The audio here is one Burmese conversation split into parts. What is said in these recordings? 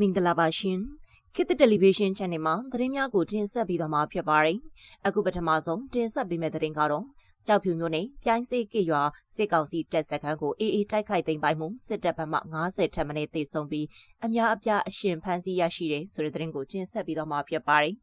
မင်္ဂလာပါရှင်ခေတ်တယ်လီဗီရှင်း channel မှာသတင်းများကိုတင်ဆက်ပြီးတော့မှာဖြစ်ပါတယ်အခုပထမဆုံးတင်ဆက်ပေးမယ့်သတင်းကတော့ကြောက်ဖြူမျိုးနဲ့ပြိုင်းစေးကရွာစစ်ကောင်စီတပ်စခန်းကိုအေးအေးတိုက်ခိုက်သိမ်းပိုက်မှုစစ်တပ်ဘက်မှ90ထက်မနည်းသေဆုံးပြီးအများအပြားအရှင်ဖမ်းဆီးရရှိတဲ့ဆိုတဲ့သတင်းကိုတင်ဆက်ပြီးတော့မှာဖြစ်ပါတယ်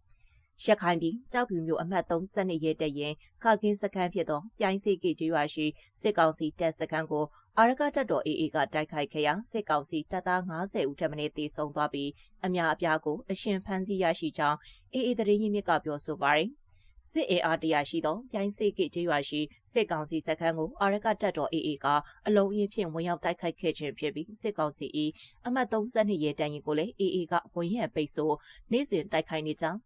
ရခိုင်ပြည်ကြောက်ဖြူမျိုးအမှတ်32ရဲတရင်ခကင်းစခန်းဖြစ်သောပြိုင်းစေးကရွာရှိစစ်ကောင်စီတပ်စခန်းကိုအာရကတပ်တော် AA ကတိုက်ခိုက်ခဲ့ရာစစ်ကောင်စီတပ်သား90ဦးထက်မနည်းသေဆုံးသွားပြီးအများအပြားကိုအရှင်ဖမ်းဆီးရရှိကြောင်း AA သတင်းရင်းမြစ်ကပြောဆိုပါတယ်။စစ်အေအားတရားရှိသောပြိုင်းစေကကျေးရွာရှိစစ်ကောင်စီစခန်းကိုအာရကတပ်တော် AA ကအလုံးအင်းဖြင့်ဝင်ရောက်တိုက်ခိုက်ခဲ့ခြင်းဖြစ်ပြီးစစ်ကောင်စီ၏အမှတ်32ရဲတန်ရင်ကိုလည်း AA ကဝင်ရပိတ်ဆို့နေ့စဉ်တိုက်ခိုက်နေကြောင်း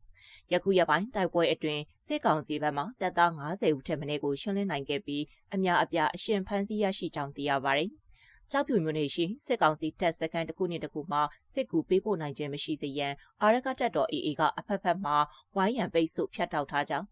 ယခုရပိုင်းတိုက်ပွဲအတွင်းစစ်ကောင်စီဘက်မှတပ်သား90ဦးထက်မနည်းကိုရှင်းလင်းနိုင်ခဲ့ပြီးအများအပြားအရှင်ဖမ်းဆီးရရှိကြောင်းသိရပါတယ်။ကြောက်ဖြူမျိုးနေရှိစစ်ကောင်စီတပ်စခန်းတစ်ခုနှင့်တစ်ခုမှစစ်ကူပေးပို့နိုင်ခြင်းမရှိစေရန်အာရကတပ်တော် AA ကအဖက်ဖက်မှဝိုင်းရန်ပိတ်ဆို့ဖျက်တောက်ထားကြောင်း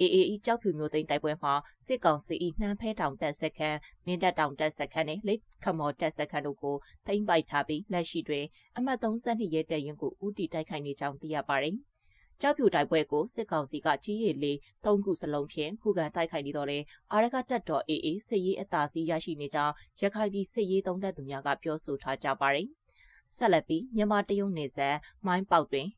AAE ကြောက်ဖြူမျိုးသိန်းတိုက်ပွဲမှာစစ်ကောင်စီ၏နှမ်းဖဲတောင်တပ်စခန်းမင်းတပ်တောင်တပ်စခန်းနဲ့လက်ခမော်တပ်စခန်းတို့ကိုသိမ်းပိုက်ထားပြီးလက်ရှိတွင်အမှတ်32ရဲတပ်ရင်ကိုဦးတည်တိုက်ခိုက်နေကြောင်းသိရပါတယ်။ ကြောက်ဖြူတိုက်ပွဲကိုစစ်ကောင်စီကကြီးရည်လေးသုံးခုစလုံးဖြင့်ခုခံတိုက်ခိုက်နေတော့လေအာရကတပ်တော် AA စစ်ရေးအသာစီးရရှိနေကြောင်းရခိုင်ပြည်စစ်ရေးသုံးသက်သူများကပြောဆိုထားကြပါတယ်။ဆက်လက်ပြီးမြန်မာတရုတ်နယ်စပ်မိုင်းပေါက်တွင်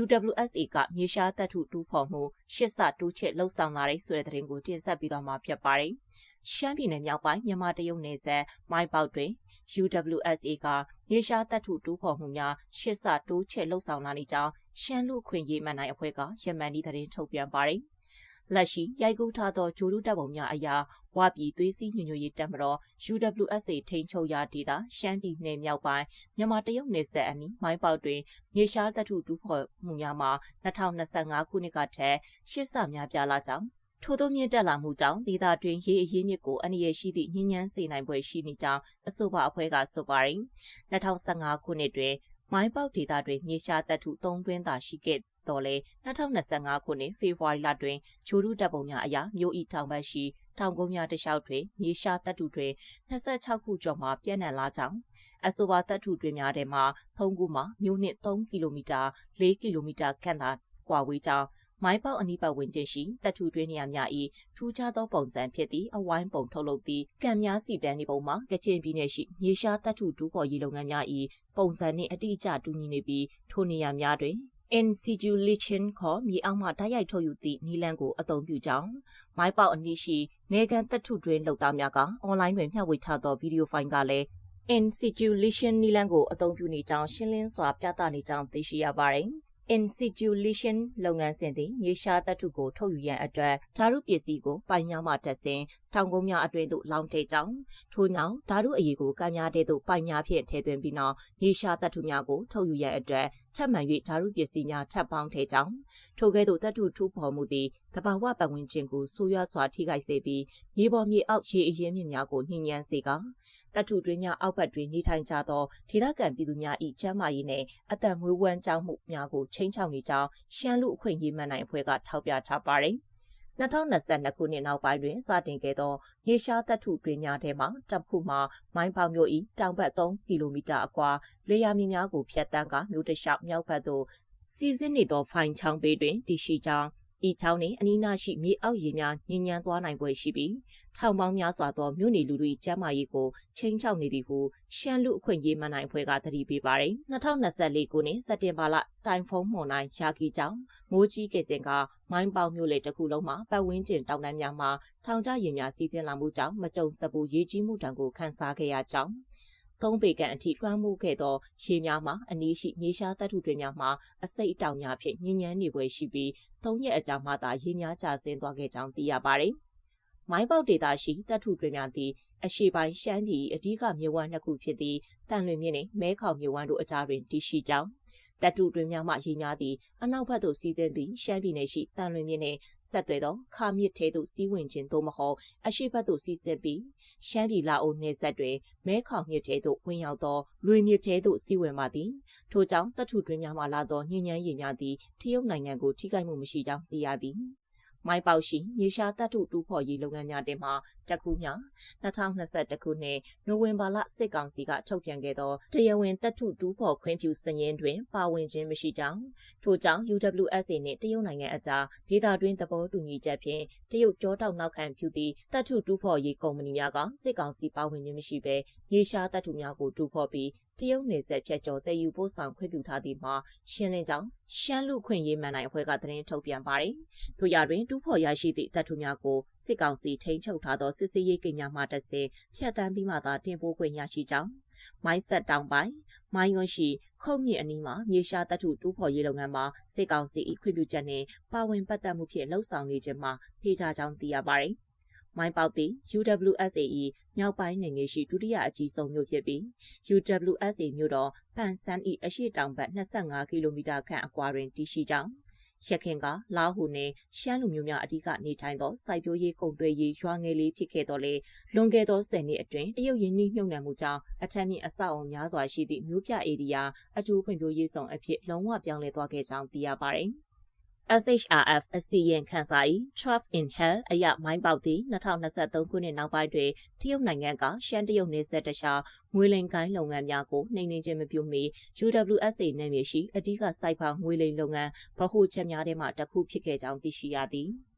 UWSA ကမြေရှားတပ်ထုတူးဖော်မှုရှစ်ဆတူးချစ်လှုပ်ဆောင်လာတဲ့ဆိုတဲ့သတင်းကိုတင်ဆက်ပြီးတော့မှာဖြစ်ပါတယ်။ရှမ်းပြည်နယ်မြောက်ပိုင်းမြန်မာတရုတ်နယ်စပ်မိုင်းပေါက်တွင် UWSA ကမြေရှားတပ်ထုတူးဖော်မှုများရှစ်ဆတိုးချစ်လှုပ်ဆောင်လာနေကြောင်း ရှမ်းလူခွင့်ရေးမှန်နိုင်အဖွဲ့ကယမန်ဒီသတင်းထုတ်ပြန်ပါတယ်။လက်ရှိရိုက်ကူးထားသောဂျိုလူတပ်ပုံများအရာဝပြည်သွေးစည်းညွညွရေးတပ်မတော် UWSA ထိန်းချုပ်ရာဒေသရှမ်းပြည်နယ်မြောက်ပိုင်းမြန်မာတရုတ်နယ်စပ်အနီးမိုင်းပေါက်တွင်မြေရှားတပ်ထုတူးဖော်မှုများမှာ2025ခုနှစ်ကထက်ရှစ်ဆများပြားလာကြောင်းထို့သောမြင့်တက်လာမှုကြောင့်ဒေသတွင်းရေအရေးမြစ်ကိုအနည်းရရှိသည့်ညဉ့်ညမ်းစေနိုင်ပွဲရှိနေကြောင်းအဆိုပါအဖွဲ့ကဆိုပါတယ်။2015ခုနှစ်တွင် မိုင်းပေါက်ဒေသတွင်မြေရှားတပ်ထု၃တွင်းသာရှိခဲ့တော်လဲ2025ခုနှစ်ဖေဖော်ဝါရီလတွင်ချိုးရုတပ်ပုံများအရာမြို့ဤတောင်ဘက်ရှိတောင်ကုန်းများတလျှောက်တွင်မြေရှားတပ်ထုတွင်26ခုကျော်မှပြန့်နှံ့လာကြောင်းအဆိုပါတပ်ထုတွင်များထဲမှ၃ခုမှမြို့နှင့်3ကီလိုမီတာ4ကီလိုမီတာခန့်သာကွာဝေးကြောင်း မိုင်းပေါက်အနီးပတ်ဝန်းကျင်ရှိတပ်ထုတွင်းနေရာများ၏ထူးခြားသောပုံစံဖြစ်သည့်အဝိုင်းပုံထုတ်လုပ်သည့်ကံများစီတန်းဒီပုံမှာကချင်ပြည်နယ်ရှိမြေရှားတပ်ထုတူးဖော်ရေးလုပ်ငန်းများ၏ပုံစံနှင့်အတိအကျတူညီနေပြီးထိုနေရာများတွင် in situ leaching ခေါ်မြေအောက်မှဓာတ်ရိုက်ထုတ်ယူသည့်နည်းလမ်းကိုအသုံးပြုကြောင်းမိုင်းပေါက်အနည်းရှိနေကန်တပ်ထုတွင်လုပ်သားများကအွန်လိုင်းတွင်မျှဝေထားသောဗီဒီယိုဖိုင်ကလည်း in situ leaching နည်းလမ်းကိုအသုံးပြုနေကြောင်းရှင်းလင်းစွာပြသနေကြောင်းသိရှိရပါတယ်။ institution လုပ်ငန်းစဉ်သည်မြေရှားသတ္ထုကိုထုတ်ယူရန်အတွက်ဓာတုပစ္စည်းကိုပိုင်များမှတက်ဆင်တောင်ကုန်းများအတွင်းသို့လောင်းထည့်ကြောင်းထို့နောက်ဓာတုအရည်ကိုကံများတဲ့သို့ပိုင်များဖြင့်ထည့်သွင်းပြီးနောက်မြေရှားသတ္ထုများကိုထုတ်ယူရန်အတွက် ထပ်မံ၍ဓာတုပစ္စည်းများထပ်ပေါင်းထည့်ကြောင်းထိုကဲ့သို့သတ္ထုထူဖော်မှုသည်တဘာဝပတ်ဝန်းကျင်ကိုဆိုးရွားစွာထိခိုက်စေပြီးမြေပေါ်မြေအောက်ခြေအရင်းမြစ်များကိုညှဉ်းညမ်းစေကာတပ်ထုတွင်းများအောက်ဘက်တွင်နေထိုင်ကြသောဒေသခံပြည်သူများ၏ကျန်းမာရေးနှင့်အသက်မွေးဝမ်းကြောင်းမှုများကိုချိန်ချောက်နေကြောင်းရှမ်းလူအခွင့်အရေးမှန်နိုင်အဖွဲ့ကထောက်ပြထားပါတယ်။ 2022ခုနှစ်နောက်ပိုင်းတွင်စတင်ခဲ့သောရေရှားတပ်ထုတွင်များထဲမှတပ်ခုမှမိုင်းပေါမျိုး၏တောင်ဘက်3ကီလိုမီတာအကွာလေယာမြေများကိုဖျက်တမ်းကမြို့တလျှောက်မြောက်ဘက်သို့စီးဆင်းနေသောဖိုင်ချောင်းဘေးတွင်တည်ရှိကြောင်း ဤချောင်းနှင့်အနီးနားရှိမြေအောက်ရေများညဉ့်ညမ်းသွားနိုင်ပွဲရှိပြီးထောင်ပေါင်းများစွာသောမြို့နေလူတွေကျန်းမာရေးကိုချိန်ချောက်နေသည်ဟုရှမ်းလူအခွင့်ရေးမနိုင်ဖွဲ့ကသတိပေးပါတယ်။2024ခုနှစ်စက်တင်ဘာလတိုင်ဖုန်းမွန်တိုင်းရာဂီကြောင့်မိုးကြီးကစဉ်ကမိုင်းပေါမြို့လေတစ်ခုလုံးမှာပတ်ဝန်းကျင်တောင်တန်းများမှာထောင်ကျရင်များစီးဆင်းလာမှုကြောင့်မကြုံစဘူးရေကြီးမှုတံကိုခန်းစားခဲ့ရကြောင်း သုံးပေကန်အထိလွှမ်းမိုးခဲ့သောရေများမှာအနည်းရှိမြေရှားတပ်ထုတွေများမှာအစိတ်အတောင်များဖြင့်ညဉ့်ညမ်းနေပွဲရှိပြီး၃ရက်အကြာမှသာရေများကျဆင်းသွားခဲ့ကြောင်းသိရပါတယ်။မိုင်းပေါက်ဒေသရှိတပ်ထုတွေများသည်အရှိပိုင်းရှမ်းပြည်အဓိကမြေဝမ်းနှစ်ခုဖြစ်သည့်တန်လွင်မြင့်နှင့်မဲခေါင်မြေဝမ်းတို့အကြားတွင်တည်ရှိကြောင်း တပ်တူတွင်များမှရေများသည့်အနောက်ဘက်သို့စီးဆင်းပြီးရှမ်းပြည်နယ်ရှိတန်လွင်မြစ်နှင့်ဆက်သွယ်သောခါမြစ်ထဲသို့စီးဝင်ခြင်းသို့မဟုတ်အရှိဘက်သို့စီးဆင်းပြီးရှမ်းပြည်လာအိုနယ်စပ်တွင်မဲခေါင်မြစ်ထဲသို့ဝင်ရောက်သောလွေမြစ်ထဲသို့စီးဝင်ပါသည်ထို့ကြောင့်တပ်ထုတွင်များမှလာသောညဉ့်ညမ်းရေများသည်တရုတ်နိုင်ငံကိုထိခိုက်မှုမရှိကြောင်းသိရသည် မိုင်းပေါက်ရှိမြေရှားတပ်ထုတူးဖော်ရေးလုပ်ငန်းများတင်မှာတက်ခုမြောင်2021ခုနှစ်နိုဝင်ဘာလစစ်ကောင်စီကထုတ်ပြန်ခဲ့သောတရားဝင်တပ်ထုတူးဖော်ခွင့်ပြုစည်ရင်းတွင်ပါဝင်ခြင်းမရှိကြောင်းထို့ကြောင့် UWSA နှင့်တရုတ်နိုင်ငံအကြားဒေသတွင်းသဘောတူညီချက်ဖြင့်တရုတ်ကြောတောက်နောက်ခံပြုသည့်တပ်ထုတူးဖော်ရေးကုမ္ပဏီများကစစ်ကောင်စီပါဝင်ခြင်းမရှိဘဲမြေရှားတပ်ထုများကိုတူးဖော်ပြီး တရုတ်နယ်စပ်ဖြတ်ကျော်တည်ယူပို့ဆောင်ခွင့်ပြုထားသည့်မှာရှင်းလင်းကြောင်းရှမ်းလူခွင့်ရေးမှန်နိုင်အဖွဲ့ကသတင်းထုတ်ပြန်ပါတယ်။ထို့ရတွင်တူးဖော်ရရှိသည့်တပ်ထုများကိုစစ်ကောင်စီထိန်းချုပ်ထားသောစစ်စေးရေးကိန်းများမှတစ်ဆင့်ဖျက်ဆီးပြီးမှသာတင်ပို့ခွင့်ရရှိကြောင်းမိုင်းဆက်တောင်ပိုင်းမိုင်းရွှရှိခုံမြင့်အနီးမှာမြေရှားတပ်ထုတူးဖော်ရေးလုပ်ငန်းမှာစစ်ကောင်စီ၏ခွင့်ပြုချက်နှင့်ပါဝင်ပတ်သက်မှုဖြင့်လှုပ်ဆောင်နေခြင်းမှာထေချာကြောင်းသိရပါတယ်။ မိုင်းပေါက်သည် UWSAE မြောက်ပိုင်းနယ်မြေရှိဒုတိယအကြီးဆုံးမြို့ဖြစ်ပြီး UWSA မြို့တော်ပန်ဆန်၏အရှိတောင်ဘက်25ကီလိုမီတာခန့်အကွာတွင်တည်ရှိကြောင်းရခင်ကလာဟုနှင့်ရှမ်းလူမျိုးများအဓိကနေထိုင်သောစိုက်ပျိုးရေးကုန်သွယ်ရေးရွာငယ်လေးဖြစ်ခဲ့တော်လေလွန်ခဲ့သော10နှစ်အတွင်းတရုတ်ရင်းနှီးမြှုပ်နှံမှုကြောင့်အထက်မြင့်အဆောက်အုံများစွာရှိသည့်မြို့ပြဧရိယာအထူးဖွံ့ဖြိုးရေးဆောင်အဖြစ်လုံးဝပြောင်းလဲသွားခဲ့ကြောင်းသိရပါတယ်။ SHRF အစီရင်ခံစာ၏ Trust in Health အရမိုင်းပေါက်သည့်2023ခုနှစ်နောက်ပိုင်းတွင်တရုတ်နိုင်ငံကရှမ်းတရုတ်နယ်စပ်တခြားငွေလိမ်ကိုင်းလုပ်ငန်းများကိုနှိမ်နင်းခြင်းမပြုမီ UWSA နယ်မြေရှိအဓိကစိုက်ဖာငွေလိမ်လုပ်ငန်းဗဟုချက်များထဲမှတစ်ခုဖြစ်ခဲ့ကြောင်းသိရှိရသည်။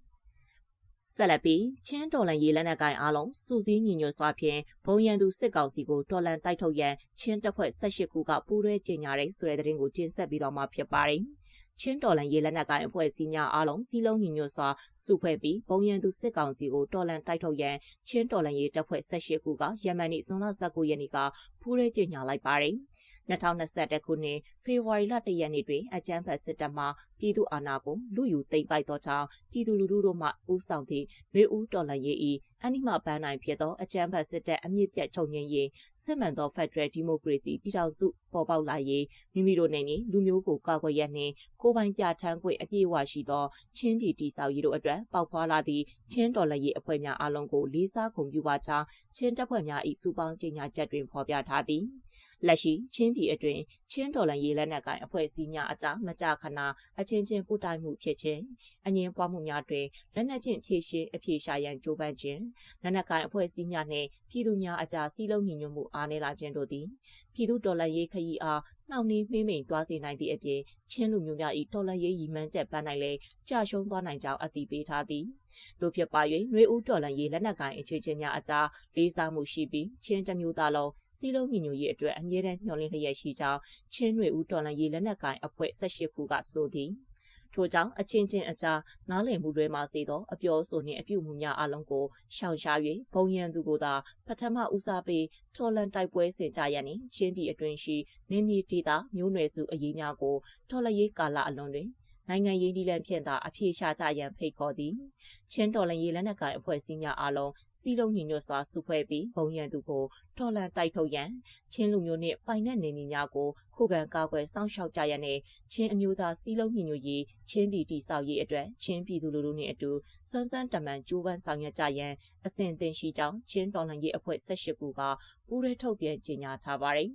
ဆက်လက်ပြီးချင်းတော်လန်ရေလက်နက်ကိုင်အားလုံးစူးစီးညီညွတ်စွာဖြင့်ဘုံရန်သူစစ်ကောင်စီကိုတော်လန်တိုက်ထုတ်ရန်ချင်းတပ်ဖွဲ့18ခုကပူးရဲကျင်းညာတဲ့ဆိုတဲ့သတင်းကိုတင်ဆက်ပြီးတော့မှဖြစ်ပါတယ်။ ချင်းတော်လန်ရေလက်နက်ကိုင်အဖွဲ့အစည်းများအားလုံးစီလုံးညီညွတ်စွာစုဖွဲ့ပြီးဘုံရန်သူစစ်ကောင်စီကိုတော်လန်တိုက်ထုတ်ရန်ချင်းတော်လန်ရေတပ်ဖွဲ့18ခုကယမန်နေ့ဇွန်လ19ရက်နေ့က ပူးရဲကျင်းညာလိုက်ပါတယ်။2021ခုနှစ်ဖေဖော်ဝါရီလ1ရက်နေ့တွင်အကြမ်းဖက်စစ်တပ်မှပြည်သူအာဏာကိုလူယူသိမ်းပိုက်သောကြောင့်ပြည်သူလူထုတို့မှဦးဆောင်သည့်နှွေဦးတော်လှန်ရေး၏အနိမပန်းနိုင်ဖြစ်သောအကြမ်းဖက်စစ်တပ်အမြင့်ပြတ်ချုပ်ငြိမ်းရေးစစ်မှန်သော Federal Democracy ပြည်ထောင်စုပေါ်ပေါက်လာရေးမိမိတို့နိုင်ငံလူမျိုးကိုကာကွယ်ရနှင့်ကိုပိုင်ပြဋ္ဌာန်းခွင့်အပြည့်အဝရှိသောချင်းပြည်တိဆောက်ရေးတို့အတွက်ပေါက်ဖွာလာသည့်ချင်းတော်လှန်ရေးအဖွဲ့များအားလုံးကိုလေးစားဂုဏ်ပြုပါကြောင်းချင်းတပ်ဖွဲ့များ၏စူပေါင်းကြေညာချက်တွင်ဖော်ပြထားသည်လက်ရှိချင်းပြည်အတွင်းချင်းတော်လန်ရေးလက်နက်ကိုင်အဖွဲ့အစည်းများအကြားမကြာခဏအချင်းချင်းပူတိုင်မှုဖြစ်ခြင်းအငြင်းပွားမှုများတွင်လက်နက်ဖြင့်ဖြည့်ရှင်းအပြေရှာရန်ကြိုးပမ်းခြင်းလက်နက်ကိုင်အဖွဲ့အစည်းများနှင့်ပြည်သူများအကြားစီးလုံးညီညွတ်မှုအားနည်းလာခြင်းတို့သည်ပြည်သူတော်လှန်ရေးခရီးအားနှောင့်နှေးမှိမ့်မိန်သွားစေနိုင်သည့်အပြင်ချင်းလူမျိုးများ၏တော်လှန်ရေးရည်မှန်းချက်ပန်းနိုင်လဲကြာရှုံးသွားနိုင်ကြောင်းအတည်ပြုထားသည်တို့ဖြစ်ပါ၍နှွေဦးတော်လှန်ရေးလက်နက်ကိုင်အခြေချင်းများအကြားလေးစားမှုရှိပြီးချင်းတစ်မျိုးသားလုံးစီလုံးညီညွတ်ရေးအတွက်အမြဲတမ်းမျှော်လင့်လျက်ရှိကြောင်းချင်းနှွေဦးတော်လှန်ရေးလက်နက်ကိုင်အဖွဲ့18ခုကဆိုသည် ထို့ကြောင့်အချင်းချင်းအကြားနားလည်မှုတွေမှာစေသောအပြောဆိုနှင့်အပြုမှုများအလုံးကိုရှောင်ရှား၍ဘုံရန်သူကိုသာပထမဦးစားပေးထော်လန်တိုက်ပွဲဆင်ကြရန်နှင့်ချင်းပြည်အတွင်းရှိနေမြေဒေသမျိုးနွယ်စုအရေးများကိုထော်လရေးကာလအလွန်တွင် နိုင်ငံရေးနည်းလမ်းဖြင့်သာအပြေရှားကြရန်ဖိတ်ခေါ်သည်ချင်းတော်လန်ရေးလက်နက်ကိုင်အဖွဲ့အစည်းများအားလုံးစီးလုံးညီညွတ်စွာစုဖွဲ့ပြီးဘုံရန်သူကိုတော်လန်တိုက်ထုတ်ရန်ချင်းလူမျိုးနှင့်ပိုင်တဲ့နေမြေများကိုခုခံကာကွယ်စောင့်ရှောက်ကြရန်နဲ့ချင်းအမျိုးသားစီးလုံးညီညွတ်ရေးချင်းပြည်တိဆောက်ရေးအတွက်ချင်းပြည်သူလူထုနှင့်အတူစွမ်းစမ်းတမန်ကြိုးပမ်းဆောင်ရွက်ကြရန်အစဉ်အသင့်ရှိကြောင်းချင်းတော်လန်ရေးအဖွဲ့18ခုကပူးရဲထုတ်ပြန်ကြေညာထားပါတယ်